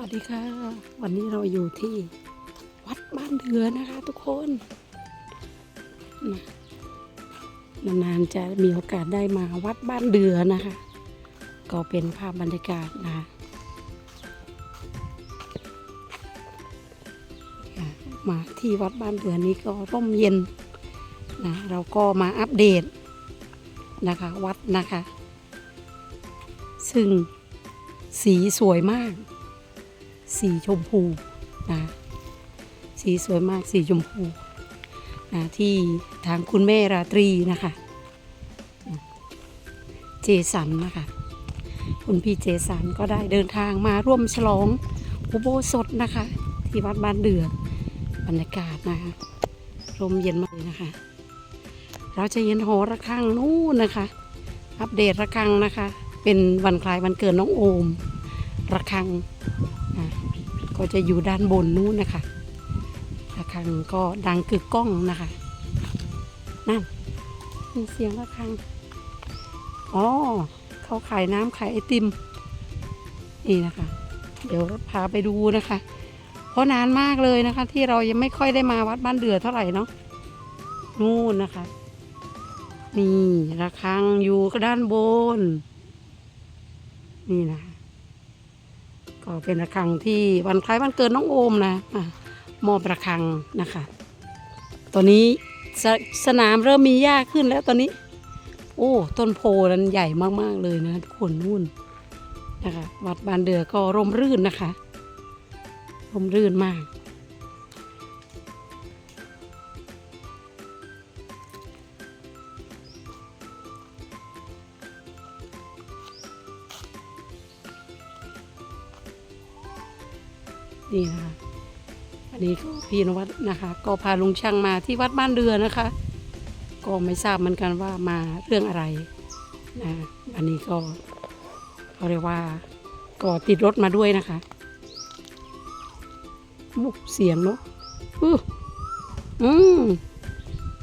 วัสดีค่ะ วันนี้เราอยู่ที่วัดบ้านเดือนะคะทุกคนนะนานๆจะมีโอกาสได้มาวัดบ้านเดือนะคะ ก็เป็นภาพบรรยากาศนะคะค่ะมาที่วัดบ้านเดือนี้ก็ร่มเย็นนะเราก็มาอัปเดตนะคะวัดนะคะ ซึ่งสีสวยมาก สีชมพูนะสีสวยมากสีชมพูนะที่ทางคุณแม่ราตรีนะคะ เจสันนะคะ คุณพี่เจสันก็ได้เดินทางมาร่วมฉลองอุโบสถนะคะ ที่วัดบ้านเดือบรรยากาศนะคะลมเย็นมากเลยนะคะ เราจะเห็นหอระฆังนู่นนะคะ อัปเดตระฆังนะคะ เป็นวันคล้ายวันเกิดน้องโอมระฆัง ก็จะอยู่ด้านบนนู้นนะคะระฆังก็ดังกึกก้องนะคะ นั่นมีเสียงระฆัง อ๋อ เขาขายน้ำขายไอติม นี่นะคะ เดี๋ยวพาไปดูนะคะ เพราะนานมากเลยนะคะ ที่เรายังไม่ค่อยได้มาวัดบ้านเดือเท่าไหร่เนาะ นู่นนะคะ นี่ระฆังอยู่ด้านบน นี่นะคะ ก็เป็นระฆังที่วันคล้ายวันเกิดน้องโอมนะมอบระฆังนะคะ ตอนนี้สสนามเริ่มมีหญ้าขึ้นแล้วตอนนี้ โอ้ ต้นโพนั้นใหญ่มากๆเลยนะทุกคนนู่นนะคะ วัดบานเดือก็ร่มรื่นนะคะ ร่มรื่นมาก นี่นะคะอันนี้ก็พี่นวัดนะคะ ก็พาลุงช่างมาที่วัดบ้านเดือนะคะ ก็ไม่ทราบเหมือนกันว่ามาเรื่องอะไรนะอันนี้ก็เขาเรียกว่าก็ติดรถมาด้วยนะคะอู้เสียงเนาะอื้ออืม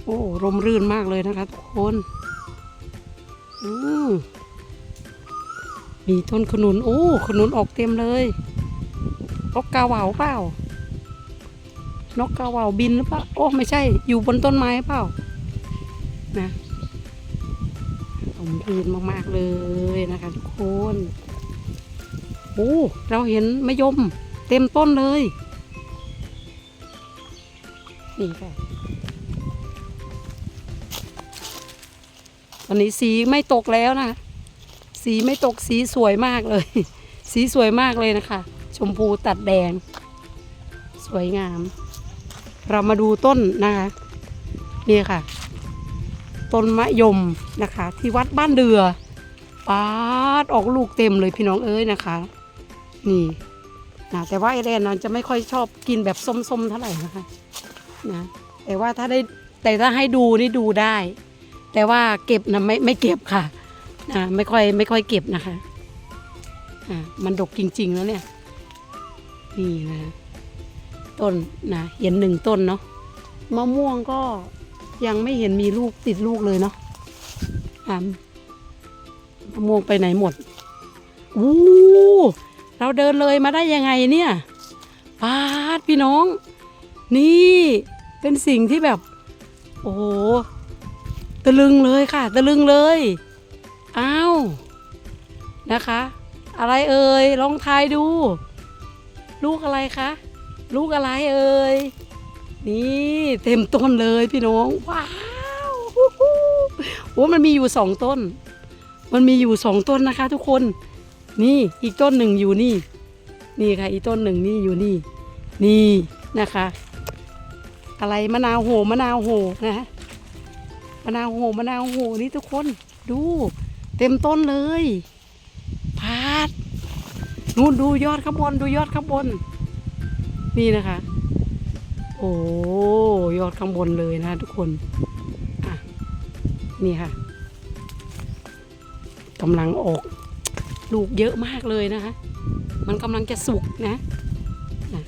โอ้ร่มรื่นมากเลยนะคะทุกคนอืมมีต้นขนุน โอ้ ขนุนออกเต็มเลย นกกาเหว่าเปล่า นกกาเหว่าบินหรือเปล่า โอ้ไม่ใช่ อยู่บนต้นไม้เปล่า นะผมบูรื่นมากๆเลยนะคะทุกคน โอ้ เราเห็นมะยมเต็มต้นเลย นี่ค่ะตอนนี้สีไม่ตกแล้วนะ สีไม่ตกสีสวยมากเลย สีสวยมากเลยนะคะ ชมพูตัดแดง สวยงาม เรามาดูต้นนะคะ นี่ค่ะ ต้นมะยมนะคะ ที่วัดบ้านเดือปาดออกลูกเต็มเลยพี่น้องเอ้ยนะคะ นี่นะแต่ว่าไอแดนนจะไม่ค่อยชอบกินแบบส้มๆเท่าไหร่นะคะนะแต่ว่าถ้าได้แต่ถ้าให้ดูนี่ดูได้ แต่ว่าเก็บนะไม่ไม่เก็บค่ะนะไม่ค่อยไม่ค่อยเก็บนะคะอ่ามันดกจริง ๆ แล้วเนี่ย นี่นะต้นนะเห็นหนึ่งต้นเนาะมะม่วงก็ยังไม่เห็นมีลูกติดลูกเลยเนาะอ่ามะม่วงไปไหนหมดอู้เราเดินเลยมาได้ยังไงเนี่ยปาดพี่น้อง นี่เป็นสิ่งที่แบบ โอ้โหตะลึงเลยค่ะ ตะลึงเลยอ้าวนะคะ อะไรเอ่ยลองทายดู ลูกอะไรคะ ลูกอะไรเอ่ย นี่เต็มต้นเลยพี่น้อง ว้าวโอ้มันมีอยู่สองต้น มันมีอยู่สองต้นนะคะ ทุกคน นี่อีกต้นหนึ่งอยู่นี่ นี่ค่ะ อีกต้นหนึ่งนี่อยู่นี่ นี่นะคะ อะไรมะนาวโหมะนาวโหนะฮะมะนาวโหมะนาวโหนี่ทุกคน ดู เต็มต้นเลย นู่นดูยอดข้างบนดูยอดข้างบน นี่นะคะ โอ้ยอดข้างบนเลยนะทุกคนอะนี่ค่ะกำลังออก ลูกเยอะมากเลยนะคะ มันกำลังจะสุกนะนะ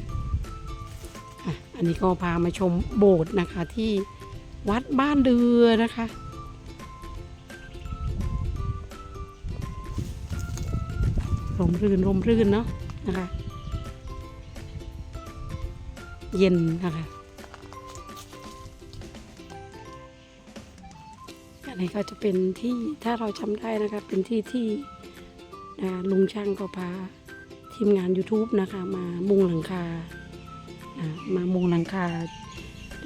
อะอันนี้ก็พามาชมโบสถ์นะคะที่วัดบ้านเดือนะคะ ร่มรื่นร่มรื่นเนาะนะคะ เย็นนะคะอันนี้ก็จะเป็นที่ถ้าเราจำได้นะคะ เป็นที่ที่ลุงช่างก็พาทีมงาน YouTube นะคะ มามุงหลังคามามุงหลังคา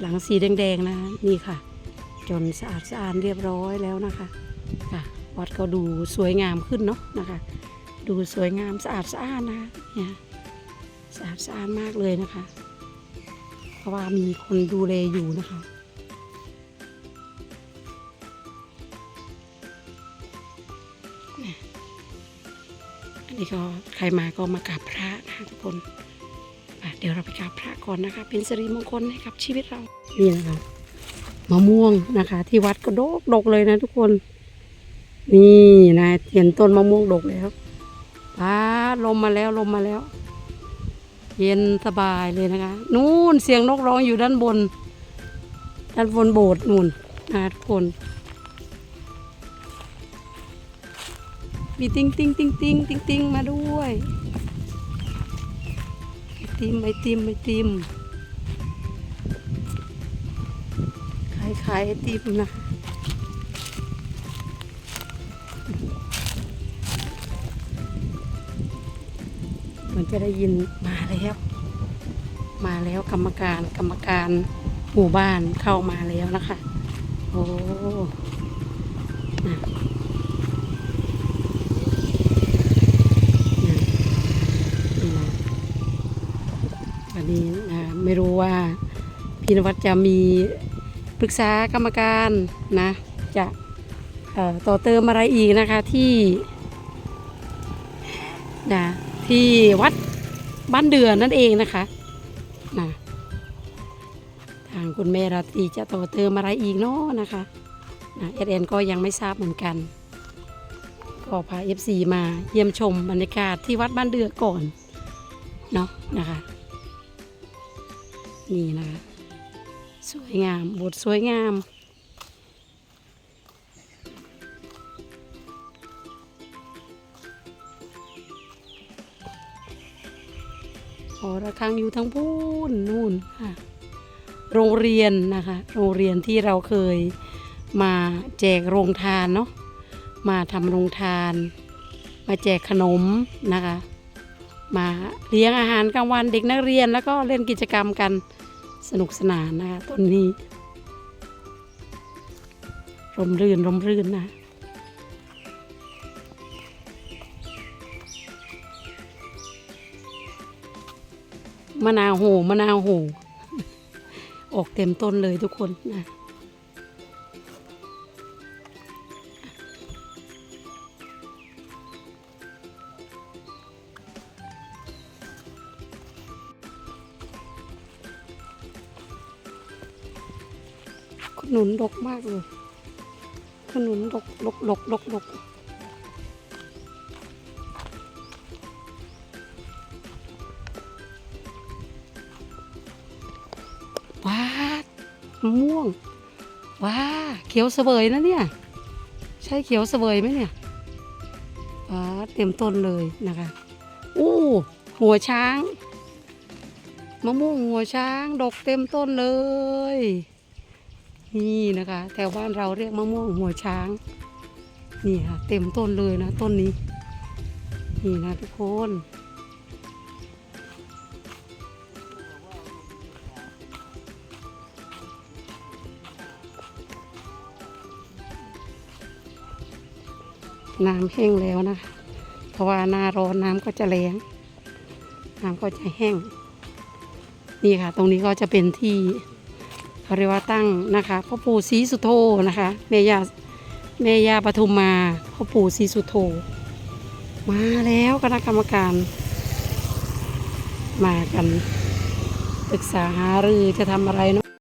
หลังสีแดงๆนะคะนี่ค่ะ จนสะอาดสะอาดเรียบร้อยแล้วนะคะค่ะวัดก็ดูสวยงามขึ้นเนาะนะคะ ดูสวยงามสะอาดสะอาดนะเนี่ยสะอาดสะอาดมากเลยนะคะ เพราะว่ามีคนดูแลอยู่นะคะอันนี้ก็ใครมาก็มากราบพระนะคะทุกคนเดี๋ยวเราไปกราบพระก่อนนะคะ เป็นสิริมงคลให้กับชีวิตเรานี่นะคะมะม่วงนะคะ ที่วัดก็ดกดกเลยนะทุกคน นี่นะเห็นต้นมะม่วงดกแล้ว ป้าลมมาแล้วลมมาแล้ว เย็นสบายเลยนะคะ นู่นเสียงนกร้องอยู่ด้านบน ด้านบนโบสถ์นู่นนะทุกคน มีติ้งติ้งติ้งติ้งติ้งติ้งมาด้วยไอติมไอติมไอติมขายขายไอติมนะเห มือนจะได้ยินมาแล้ว มาแล้วกรรมการกรรมการหมู่บ้านเข้ามาแล้วนะคะ โอ้นะนี่นะวันนี้นะไม่รู้ว่าพี่นวัดจะมีปรึกษากรรมการนะ จะต่อเติมอะไรอีกนะคะที่นะ ที่วัดบ้านเดือนนั่นเองนะคะนะทางคุณแม่ราตรีจะต่อเติมอะไรอีกเนาะนะคะนะเอเนก็ยังไม่ทราบเหมือนกัน ก็พา FC มาเยี่ยมชมบรรยากาศที่วัดบ้านเดือก่อนเนาะนะคะนี่นะคะสวยงามบทสวยงาม อระฆังอยู่ทั้งพูนนู่นค่ะ โรงเรียนนะคะ โรงเรียนที่เราเคยมาแจกโรงทานเนาะมาทำโรงทาน มาแจกขนมนะคะ มาเลี้ยงอาหารกลางวันเด็กนักเรียนแล้วก็เล่นกิจกรรมกันสนุกสนานนะคะต้นนี้ ร่มรื่นร่มรื่นนะ มะนาวโหมะนาวโหออกเต็มต้นเลยทุกคนนะขนุนดกมากเลยขนุนดกดกดกดกดก ม่วง ว้า เขียวเสวยนะเนี่ย ใช่เขียวเสวยไหมเนี่ย ว้า เต็มต้นเลยนะคะ อู้ หัวช้าง มะม่วงหัวช้าง ดกเต็มต้นเลย นี่นะคะแถวบ้านเราเรียกมะม่วงหัวช้าง นี่ค่ะ เต็มต้นเลยนะต้นนี้ นี่นะทุกคน น้ำแห้งแล้วนะเพราะว่าหน้าร้อนน้ำก็จะแรงน้ำก็จะแห้ง นี่ค่ะ ตรงนี้ก็จะเป็นที่เขาเรียกว่าตั้งนะคะพ่อปู่ศรีสุโธนะคะแม่ย่าแม่ย่าปทุมมาพ่อปู่ศรีสุโธมาแล้วคณะกรรมการ มากันปรึกษาหารือจะทำอะไรเนาะ